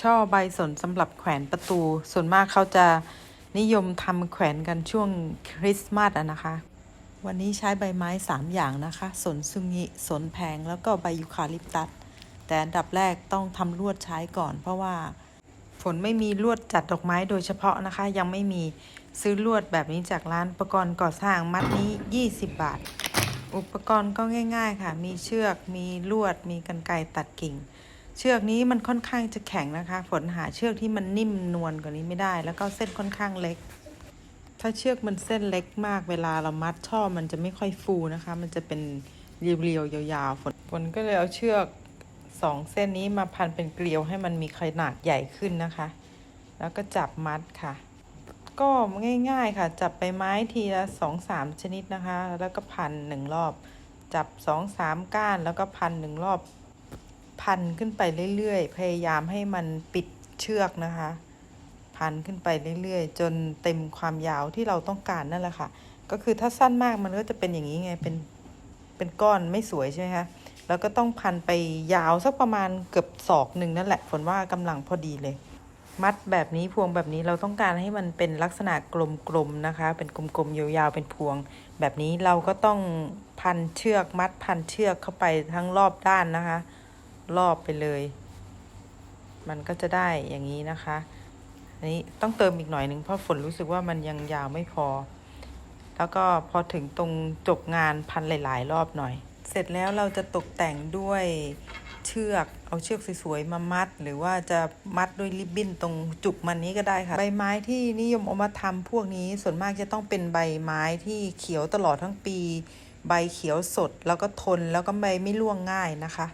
ช่อใบสนสำหรับแขวนประตู ส่วนมากเขาจะนิยมทำแขวนกันช่วงคริสต์มาสนะคะ วันนี้ใช้ใบไม้ 3 อย่างนะคะ สนซุงิสนแพงแล้วก็ใบยูคาลิปตัส แต่อันดับแรกต้องทำลวดใช้ก่อน เพราะว่าฝนไม่มีลวดจัดดอกไม้โดยเฉพาะนะคะ ยังไม่มีซื้อลวดแบบนี้จากร้านอุปกรณ์ก่อสร้างมัดนี้ 20 บาท อุปกรณ์ก็ง่าย ๆ ค่ะ มีเชือก มีลวด มีกรรไกรตัดกิ่ง เชือกนี้มันค่อนข้างจะแข็งนะคะ ฝนหาเชือกที่มันนิ่มนวลกว่านี้ไม่ได้ แล้วก็เส้นค่อนข้างเล็ก ถ้าเชือกมันเส้นเล็กมากเวลาเรามัดช่อมันจะไม่ค่อยฟูนะคะ มันจะเป็นเรียวๆยาวๆฝนฝนก็เลยเอาเชือกสองเส้นนี้มาพันเป็นเกลียวให้มันมีขนาดใหญ่ขึ้นนะคะ แล้วก็จับมัดค่ะ ก็ง่าย ๆค่ะ จับใบไม้ทีละสองสามชนิดนะคะ แล้วก็พันหนึ่งรอบ จับสองสามก้านแล้วก็พันหนึ่งรอบ พันขึ้นไปเรื่อยๆ พยายามให้มันปิดเชือกนะคะ พันขึ้นไปเรื่อยๆ จนเต็มความยาวที่เราต้องการนั่นแหละค่ะ ก็คือถ้าสั้นมากมันก็จะเป็นอย่างนี้ไง เป็น เป็นก้อนไม่สวยใช่ไหมคะ แล้วก็ต้องพันไปยาวสักประมาณเกือบศอกหนึ่งนั่นแหละ ฝนว่ากำลังพอดีเลย มัดแบบนี้พวงแบบนี้เราต้องการให้มันเป็นลักษณะกลมๆนะคะ เป็นกลมๆยาวๆเป็นพวง แบบนี้เราก็ต้องพันเชือกมัดพันเชือกเข้าไปทั้งรอบด้านนะคะ รอบไปเลย มันก็จะได้อย่างนี้นะคะอันนี้ต้องเติมอีกหน่อยหนึ่งเพราะฝนรู้สึกว่ามันยังยาวไม่พอ แล้วก็พอถึงตรงจบงานพันหลาย ๆ รอบหน่อย เสร็จแล้วเราจะตกแต่งด้วยเชือกเอาเชือกสวยๆมามัด หรือว่าจะมัดด้วยริบบิ้นตรงจุกมันนี้ก็ได้ค่ะ ใบไม้ที่นิยมเอามาทำพวกนี้ส่วนมากจะต้องเป็นใบไม้ที่เขียวตลอดทั้งปี ใบเขียวสดแล้วก็ทนแล้วก็ใบไม่ร่วงง่ายนะคะ